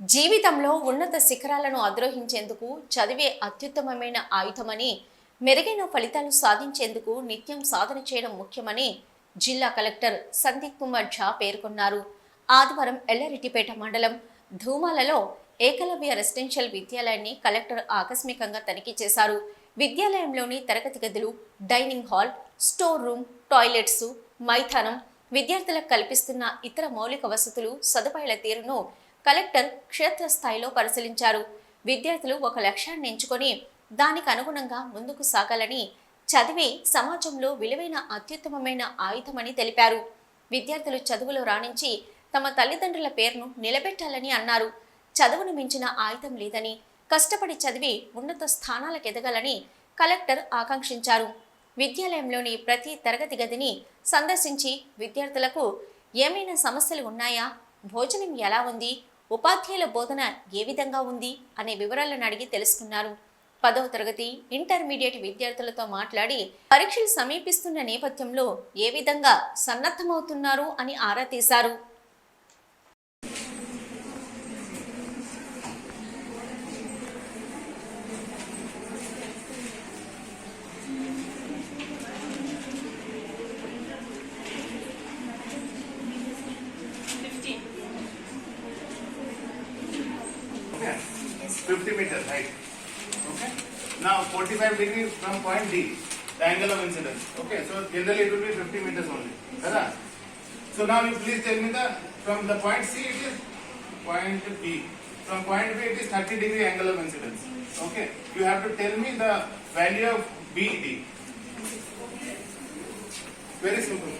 జీవితంలో ఉన్నత శిఖరాలను అధిరోహించేందుకు చదివే అత్యుత్తమమైన ఆయుధమని మెరుగైన ఫలితాలు సాధించేందుకు నిత్యం సాధన చేయడం ముఖ్యమని జిల్లా కలెక్టర్ సందీప్ కుమార్ ఝా పేర్కొన్నారు. ఆదివారం ఎల్లారెడ్డిపేట మండలం ధూమాలలో ఏకలవ్య రెసిడెన్షియల్ విద్యాలయాన్ని కలెక్టర్ ఆకస్మికంగా తనిఖీ చేశారు. విద్యాలయంలోని తరగతి గదులు dining hall store room toilets మైదానం విద్యార్థులకు కల్పిస్తున్న ఇతర మౌలిక వసతులు సదుపాయాల తీరును కలెక్టర్ క్షేత్రస్థాయిలో పరిశీలించారు. విద్యార్థులు ఒక లక్ష్యాన్ని ఎంచుకొని దానికి అనుగుణంగా ముందుకు సాగాలని చదివి సమాజంలో విలువైన అత్యుత్తమమైన ఆయుధమని తెలిపారు. విద్యార్థులు చదువులో రాణించి తమ తల్లిదండ్రుల పేరును నిలబెట్టాలని అన్నారు. చదువును మించిన ఆయుధం లేదని కష్టపడి చదివి ఉన్నత స్థానాలకు ఎదగాలని కలెక్టర్ ఆకాంక్షించారు. విద్యాలయంలోని ప్రతి తరగతి గదిని సందర్శించి విద్యార్థులకు ఏమైనా సమస్యలు ఉన్నాయా? భోజనం ఎలా ఉంది? ఉపాధ్యాయుల బోధన ఏ విధంగా ఉంది అనే వివరాలను అడిగి తెలుసుకున్నారు. పదవ తరగతి ఇంటర్మీడియట్ విద్యార్థులతో మాట్లాడి పరీక్షలు సమీపిస్తున్న నేపథ్యంలో ఏ విధంగా సన్నద్ధమవుతున్నారు అని ఆరా తీశారు. Okay, 50 meters height. Okay, now 45 degrees from point D, the angle of incidence. Okay, so generally it will be 50 meters only. Correct? So now you please tell me the from the point C it is point B. From point B it is 30 degree angle of incidence. Okay, you have to tell me the value of BD. Very simple.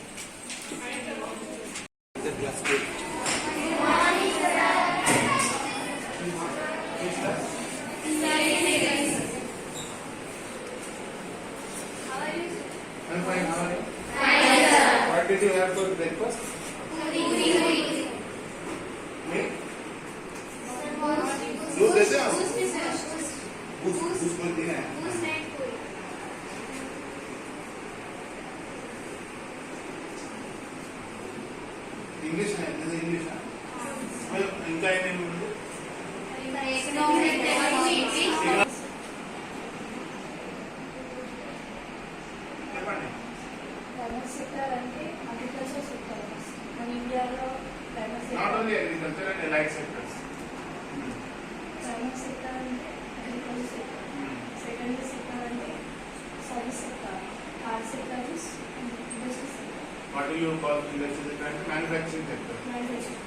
What did you have for breakfast? दूध देते हो। दूध दूध में देना है। English है हाँ। इंग्लिश है। इनका एम एम ప్రైమరీ సెక్టర్ అంటే అగ్రికల్చర్ సెక్టర్ మన ఇండియాలో primary not only agriculture and allied sectors. Primary sector అంటే అగ్రికల్చర్ సెక్టర్. సెకండరీ సెక్టర్ అంటే service sector. Third sector is industry sector what you call industry sector అంటే manufacturing sector manufacturing